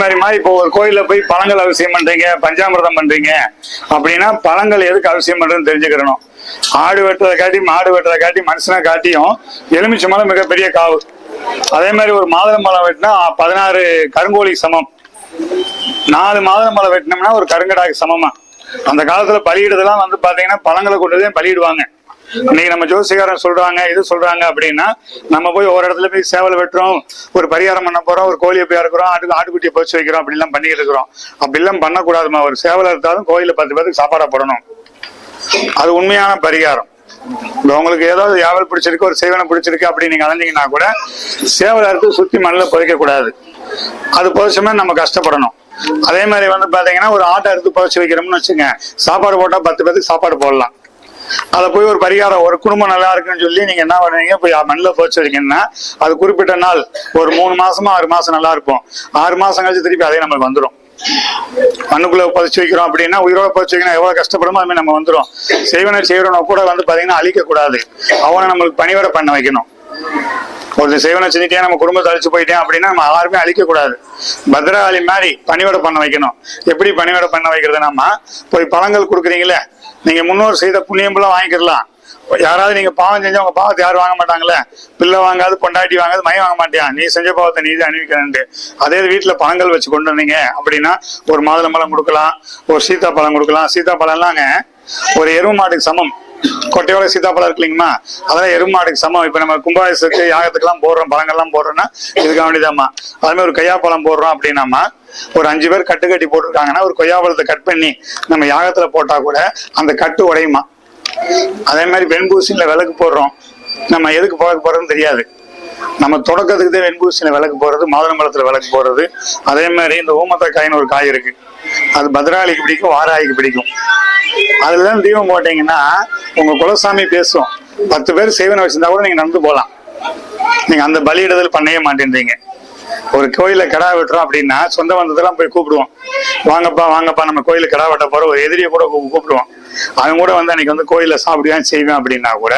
மாதிரிமா இப்போ ஒரு கோயில போய் பழங்கள் அவசியம் பண்றீங்க பஞ்சாமிர்தம் பண்றீங்க அப்படின்னா பழங்கள் எதுக்கு அவசியம் பண்றதுன்னு தெரிஞ்சுக்கிறணும் ஆடு வெட்டுறதை காட்டி மாடு வெட்டுறதை காட்டி மனுஷனை காட்டியும் எலுமிச்சை மலை மிகப்பெரிய காவு. அதே மாதிரி ஒரு மாதுளம் மலை வெட்டினா பதினாறு கருங்கோழி சமம். நாலு மாதுளம் மலை வெட்டினோம்னா ஒரு கருங்கடாக்கு சமமா. அந்த காலத்துல பலியிடுறதெல்லாம் வந்து பாத்தீங்கன்னா பழங்களை கொண்டு தான் பலியிடுவாங்க. இன்னைக்கு நம்ம ஜோசிகாரன் சொல்றாங்க இது சொல்றாங்க அப்படின்னா நம்ம போய் ஒரு இடத்துல போய் சேவல் வெட்டுறோம் ஒரு பரிகாரம் பண்ண போறோம் ஒரு கோழியை போய் இருக்கிறோம் ஆட்டு ஆட்டுக்குட்டியை போச்சு வைக்கிறோம் அப்படிலாம் பண்ணிட்டு இருக்கிறோம். அப்படிலாம் பண்ணக்கூடாதுமா ஒரு சேவல் எடுத்தாலும் கோயில பத்து பேருக்கு சாப்பாடா போடணும். அது உண்மையான பரிகாரம். உங்களுக்கு ஏதாவது யாவல் பிடிச்சிருக்கு ஒரு சேவனை பிடிச்சிருக்கு அப்படி நீங்க அலைஞ்சீங்கன்னா கூட சேவலை அறுத்து சுத்தி மண்ணில் புதைக்க கூடாது அது புதைச்சோம்னா நம்ம கஷ்டப்படணும். அதே மாதிரி வந்து பாத்தீங்கன்னா ஒரு ஆட்டை அறுத்து புதைச்சு வைக்கிறோம்னு வச்சுங்க சாப்பாடு போட்டா பத்து பேருக்கு சாப்பாடு போடலாம். அதை போய் ஒரு பரிகாரம் ஒரு குடும்பம் நல்லா இருக்குன்னு சொல்லி நீங்க என்ன பண்ணுவீங்க? போய் மண்ணில் போச்சுறீங்கன்னா வைக்கணும்னா அது குறிப்பிட்ட நாள் ஒரு மூணு மாசமா ஆறு மாசம் நல்லா இருக்கும். ஆறு மாசம் கழிச்சு திருப்பி அதே நம்மளுக்கு வந்துடும் மண்ணுக்குள்ள பதிச்சு வைக்கிறோம் அப்படின்னா உயிரோட பதிச்சு வைக்கணும். எவ்வளவு கஷ்டப்படுமோ அதுமாதிரி நம்ம வந்துடும் செய்வனை செய்வனை கூட வந்து பாத்தீங்கன்னா அழிக்க கூடாது அவனை நம்மளுக்கு பணிவிட பண்ண வைக்கணும். ஒரு செய்வனை செஞ்சுட்டே நம்ம குடும்பத்தை அழிச்சு போயிட்டேன் அப்படின்னா நம்ம யாருமே அழிக்க கூடாது பத்ரகாளி மாதிரி பணிவிட பண்ண வைக்கணும். எப்படி பணிவிட பண்ண வைக்கிறது நம்ம போய் பழங்கள் கொடுக்குறீங்களே நீங்க முன்னோர் செய்த புண்ணியம்பெல்லாம் வாங்கிக்கலாம். யாராவது நீங்க பாவம் செஞ்சா உங்க பாவத்தை யாரும் வாங்க மாட்டாங்களே பிள்ளை வாங்காது பொண்டாட்டி வாங்காது மயம் வாங்க மாட்டியா? நீ செஞ்ச பாவத்தை நீ தான் அணிவிக்கிறேன்ட்டு. அதே வீட்டுல பழங்கள் வச்சு கொண்டு வந்தீங்க அப்படின்னா ஒரு மாதுளம்பழம் கொடுக்கலாம் ஒரு சீத்தாப்பழம் கொடுக்கலாம். சீத்தாப்பழம்லாங்க ஒரு எருவு மாட்டுக்கு சமம். கொட்டையோட சீதாப்பழம் இருக்கு இல்லைங்கம்மா? அதெல்லாம் எருமை மாட்டுக்கு சமம். இப்ப நம்ம கும்பாபிஷத்துக்கு யாகத்துக்கெல்லாம் போடுறோம் பழங்கள்லாம் போடுறோம்னா இதுக்காக வேண்டியதாம்மா. அதுமாதிரி ஒரு ஒரு பழம் போடுறோம் அப்படின்னாமா ஒரு அஞ்சு பேர் கட்டு கட்டி போட்டிருக்காங்கன்னா ஒரு கொய்யாப்பழத்தை கட் பண்ணி நம்ம யாகத்துல போட்டா கூட அந்த கட்டு உடையுமா? அதே மாதிரி வெண்பூசியில விளக்கு போடுறோம். நம்ம எதுக்கு விளக்கு போறோம்னு தெரியாது. நம்ம தொடக்கத்துக்கு தான் வெண்பூசியில விளக்கு போடுறது மாதுளம்பழத்துல விளக்கு போடுறது. அதே மாதிரி இந்த ஓமத்தக்காயின்னு ஒரு காய் இருக்கு. அது பத்ராளிக்கு பிடிக்கும் வாராய்க்கு பிடிக்கும். அதுலதான் தீபம் போட்டீங்கன்னா உங்க குலசாமி பேசும். பத்து பேர் சேவனை வச்சிருந்தா கூட நீங்க நடந்து போகலாம். நீங்க அந்த பலியிடுதல் பண்ணவே மாட்டேன்றீங்க. ஒரு கோயில கிடா வெட்டுறோம் அப்படின்னா சொந்த பந்தத்தெல்லாம் போய் கூப்பிடுவோம். வாங்கப்பா வாங்கப்பா நம்ம கோயில கிடா வெட்ட போற ஒரு எதிரியை கூட கூப்பிடுவோம். அவங்க கூட வந்து அன்னைக்கு வந்து கோயில சாப்பிடுவேன் செய்வேன் அப்படின்னா கூட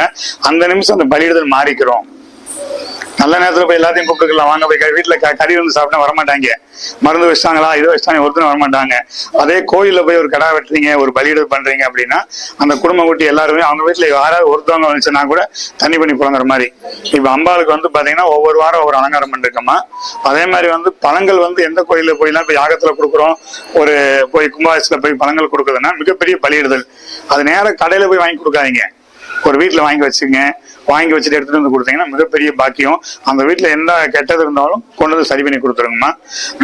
அந்த நிமிஷம் அந்த பலியிடுதல் மாறிக்கிறோம். நல்ல நேரத்தில் போய் எல்லாத்தையும் கூப்பிட்டுக்கலாம். வாங்க போய் வீட்டில் கறி வந்து சாப்பிட்டா வரமாட்டாங்க. மருந்து வச்சிட்டாங்களா இது வச்சிட்டாங்க ஒருத்தரும் வரமாட்டாங்க. அதே கோயிலில் போய் ஒரு கடா வெட்டுறீங்க ஒரு பலியிடல் பண்ணுறீங்க அப்படின்னா அந்த குடும்பம் கூட்டி எல்லாருமே அவங்க வீட்டில் யாராவது ஒருத்தவங்க வந்துச்சுன்னா கூட தண்ணி பண்ணி புழங்குற மாதிரி. இப்போ அம்பாளுக்கு வந்து பார்த்தீங்கன்னா ஒவ்வொரு வாரம் ஒவ்வொரு அலங்காரம் பண்ணிருக்கோமா. அதே மாதிரி வந்து பழங்கள் வந்து எந்த கோயிலில் போய்லாம் இப்போ யாகத்தில் கொடுக்குறோம் ஒரு போய் கும்பாசத்தில் போய் பழங்கள் கொடுக்குறதுன்னா மிகப்பெரிய பலியிடுதல் அது நேரம் கடையில் போய் வாங்கி கொடுக்காதீங்க. ஒரு வீட்டில் வாங்கி வச்சுங்க. வாங்கி வச்சுட்டு எடுத்துட்டு வந்து கொடுத்தீங்கன்னா மிகப்பெரிய பாக்கியம். அந்த வீட்டில் எந்த கெட்டது இருந்தாலும் கொண்டு வந்து சரி பண்ணி கொடுத்துருங்கம்மா.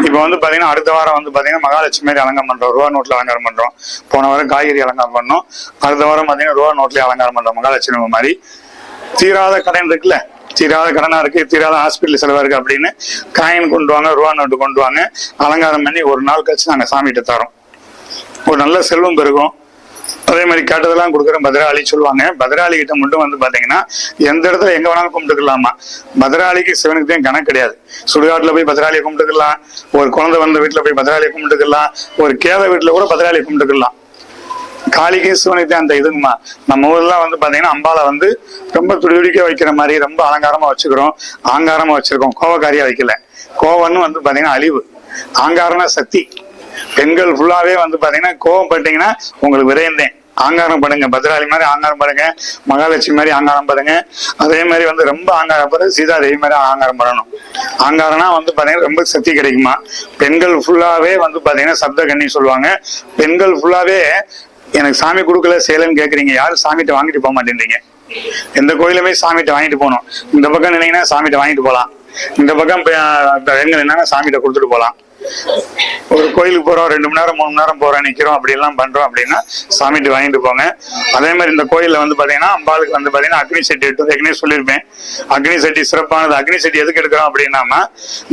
இப்போ வந்து பார்த்தீங்கன்னா அடுத்த வாரம் வந்து பார்த்தீங்கன்னா மகாலட்சுமி மாதிரி அலங்காரம் பண்ணுறோம் ரூபா நோட்டில் அலங்காரம் பண்ணுறோம் போன வாரம் காய்கறி அலங்காரம் பண்ணோம். அடுத்த வாரம் பார்த்தீங்கன்னா ரூபா நோட்லேயே அலங்காரம் பண்ணுறோம் மகாலட்சுமி மாதிரி. தீராத கடன் இருக்குல்ல? தீராத கடனா இருக்கு தீராத ஹாஸ்பிட்டல் செலவா இருக்கு அப்படின்னு காயின் கொண்டு வாங்க ரூபா நோட்டு கொண்டு வாங்க. அலங்காரம் பண்ணி ஒரு நாள் கழிச்சு நாங்கள் சாமிகிட்ட தரோம் ஒரு நல்ல செல்வம் பெருகும். அதே மாதிரி கேட்டதெல்லாம் கொடுக்குற பத்ராளி சொல்லுவாங்க. பத்ராளி கிட்ட மட்டும் வந்து பாத்தீங்கன்னா எந்த இடத்துல எங்க வேணாலும் கும்பிட்டுக்கலாமா? பத்ராளிக்கு சிவனுக்கு தான் கணக்கு கிடையாது. சுடுகாட்டுல போய் பத்ராளியை கும்பிட்டுக்கலாம். ஒரு குழந்தை வந்த வீட்டுல போய் பத்ராளியை கும்பிட்டுக்கலாம். ஒரு கேத வீட்டுல கூட பத்ராளியை கும்பிட்டுக்கலாம். காளிக்கும் சிவனுக்கு தான் அந்த இதுங்கம்மா. நம்ம ஊர்லாம் வந்து பாத்தீங்கன்னா அம்பாலை வந்து ரொம்ப துடிதுடிக்க வைக்கிற மாதிரி ரொம்ப அலங்காரமா வச்சுக்கிறோம். ஆங்காரமா வச்சிருக்கோம். கோவக்காரியா வைக்கல. கோவம்னு வந்து பாத்தீங்கன்னா அழிவு. ஆங்காரனா சக்தி. பெண்கள் ஃபுல்லாவே வந்து பாத்தீங்கன்னா கோவம் பட்டீங்கன்னா உங்களுக்கு விரைந்தேன். ஆங்காரம் படுங்க. பத்ராளி மாதிரி ஆங்காரம் படுங்க. மகாலட்சுமி மாதிரி ஆங்காரம் படுங்க. அதே மாதிரி வந்து ரொம்ப ஆங்காரம் படுறது சீதாதேவி மாதிரி ஆங்காரம் படணும். ஆங்காரம்னா வந்து பாத்தீங்கன்னா ரொம்ப சக்தி கிடைக்குமா? பெண்கள் ஃபுல்லாவே வந்து பாத்தீங்கன்னா சப்த கண்ணி சொல்லுவாங்க. பெண்கள் ஃபுல்லாவே எனக்கு சாமி கொடுக்கல சேலம் கேக்குறீங்க. யாரும் சாமிகிட்ட வாங்கிட்டு போக மாட்டேன்றீங்க. எந்த கோயிலுமே சாமிகிட்ட வாங்கிட்டு போகணும். இந்த பக்கம் நினைங்கன்னா சாமிகிட்ட வாங்கிட்டு போகலாம். இந்த பக்கம் போய், அஹ், எங்க நின்னா சாமிகிட்ட கொடுத்துட்டு போகலாம். ஒரு கோயிலுக்கு போறோம் ரெண்டு மணி நேரம் மூணு மணி நேரம் போறோம் நிக்கிறோம் அப்படி எல்லாம் பண்றோம் அப்படின்னா சாமிட்டு வாங்கிட்டு போங்க. அதே மாதிரி இந்த கோயில்ல வந்து பாத்தீங்கன்னா அம்பாளுக்கு வந்து பாத்தீங்கன்னா அக்னி செட்டி எடுத்து ஏற்கனவே சொல்லியிருப்பேன். அக்னி செட்டி சிறப்பானது. அக்னி செட்டி எதுக்கு எடுக்கிறோம் அப்படின்னா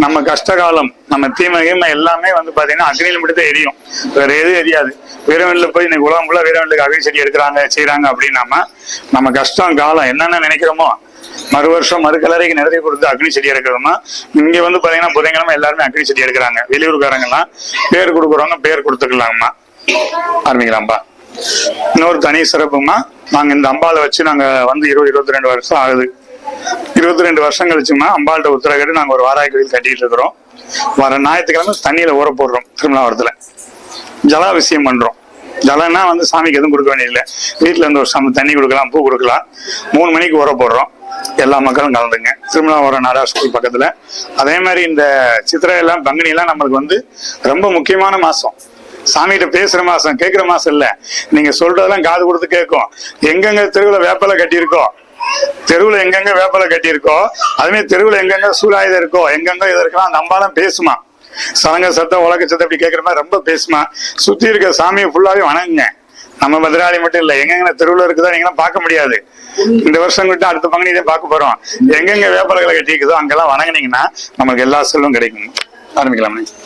நம்ம கஷ்டகாலம் நம்ம தீமை கீமை எல்லாமே வந்து பாத்தீங்கன்னா அக்னியில் மட்டும் தான் எரியும். வேற எதுவும் எரியாது. வீரவன்ல போய் இன்னைக்கு உலகம் ஃபுல்லா வீரவனுக்கு அக்னி செட்டி எடுக்கிறாங்க செய்யறாங்க அப்படின்னாம நம்ம கஷ்டம் காலம் என்னென்ன நினைக்கிறோமோ மறு வருஷம் மறு கலரைக்கு நிறைய கொடுத்து அக்னி செடி எடுக்கிறோம்னா இங்க வந்து பாத்தீங்கன்னா புதன்கிழமை எல்லாருமே அக்னி செடி எடுக்கிறாங்க. வெளியூர்காரங்கெல்லாம் பேர் கொடுக்குறவங்க பேர் கொடுத்துக்கலாம்மா. ஆரம்பிக்கலாம்ப்பா. இன்னொரு தனி சிறப்புமா நாங்க இந்த அம்பாலை வச்சு நாங்க வந்து இருபது இருபத்தி ரெண்டு வருஷம் ஆகுது. இருபத்தி ரெண்டு வருஷம் கழிச்சுமா அம்பாள்கிட்ட உத்தரவு நாங்கள் நாங்க ஒரு வாராய் கோயில் கட்டிட்டு இருக்கிறோம். வர ஞாயிற்றுக்கிழமை தண்ணியில ஊற போடுறோம் திருமலாவரத்துல. ஜலாபிஷேகம் பண்றோம். ஜலம்னா வந்து சாமிக்கு எதுவும் கொடுக்க வேண்டியதில்லை. வீட்டுல இருந்து ஒரு சம தண்ணி கொடுக்கலாம் பூ கொடுக்கலாம். மூணு மணிக்கு ஊற போடுறோம். எல்லா மக்களும் கலந்துங்க. திருமலாவரம் நாடா ஸ்கூல் பக்கத்துல. அதே மாதிரி இந்த சித்திரை எல்லாம் பங்குனி எல்லாம் நம்மளுக்கு வந்து ரொம்ப முக்கியமான மாசம். சாமிகிட்ட பேசுற மாசம் கேட்கிற மாசம் இல்ல. நீங்க சொல்றதெல்லாம் காது கொடுத்து கேட்கும். எங்கெங்க தெருவுல வேப்பலை கட்டியிருக்கோ? தெருவுல எங்கெங்க வேப்பலை கட்டியிருக்கோ? அதுமாரி தெருவுல எங்கெங்க சூழாயுதம் இருக்கோ? எங்கெங்க இது இருக்கலாம் அந்த பேசுமா. சலங்க சத்தம் உலக சத்தம் இப்படி கேட்குற மாதிரி ரொம்ப பேசுமா. சுத்தி இருக்க சாமியை ஃபுல்லாவே வணங்குங்க. நம்ம பத்ராளி மட்டும் இல்ல. எங்கெங்க தெருவுல இருக்குதோ நீங்களாம் பார்க்க முடியாது. இந்த வருஷம் கிட்ட அடுத்த பங்குனி இதை பார்க்க போறோம். எங்கெங்க வேப்பலைகளை கட்டிக்குதோ அங்கெல்லாம் வணங்குனீங்கன்னா நமக்கு எல்லா செல்வம் கிடைக்கும். ஆரம்பிக்கலாம்